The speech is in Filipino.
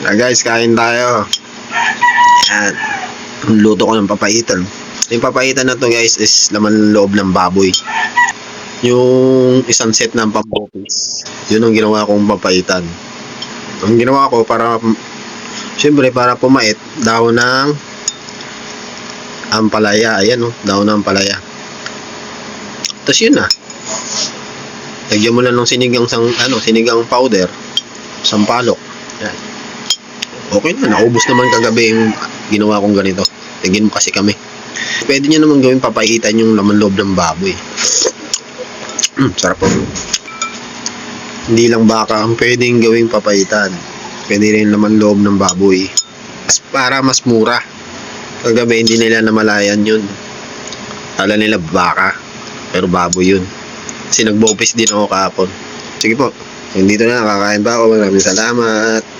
Ah, guys, kain tayo. Yan. Luto ko ng papaitan. Yung papaitan na to guys is laman loob ng baboy. Yung isang set ng pampopis. Yun ang ginawa kong papaitan. Ang ginawa ko para Siyempre para pumait daw ng ampalaya. Ayan oh, daw ng ampalaya. Tapos yun na. Lagyan mo lang ng sinigang sang ano, sinigang powder, sampalok. Yan. Okay na, naubos naman kagabi yung ginawa kong ganito. Tingin mo kasi kami. Pwede nyo naman gawin papaitan yung laman loob ng baboy. Mm, sarap po. Hindi lang baka ang pwedeng gawing papaitan. Pwede rin laman loob ng baboy. Mas para mas mura. Kagabi hindi nila namalayan yun. Kala nila baka. Pero baboy yun. Kasi nagbopis din ako kahapon. Sige po. Dito na, kakain pa ako. Maraming salamat.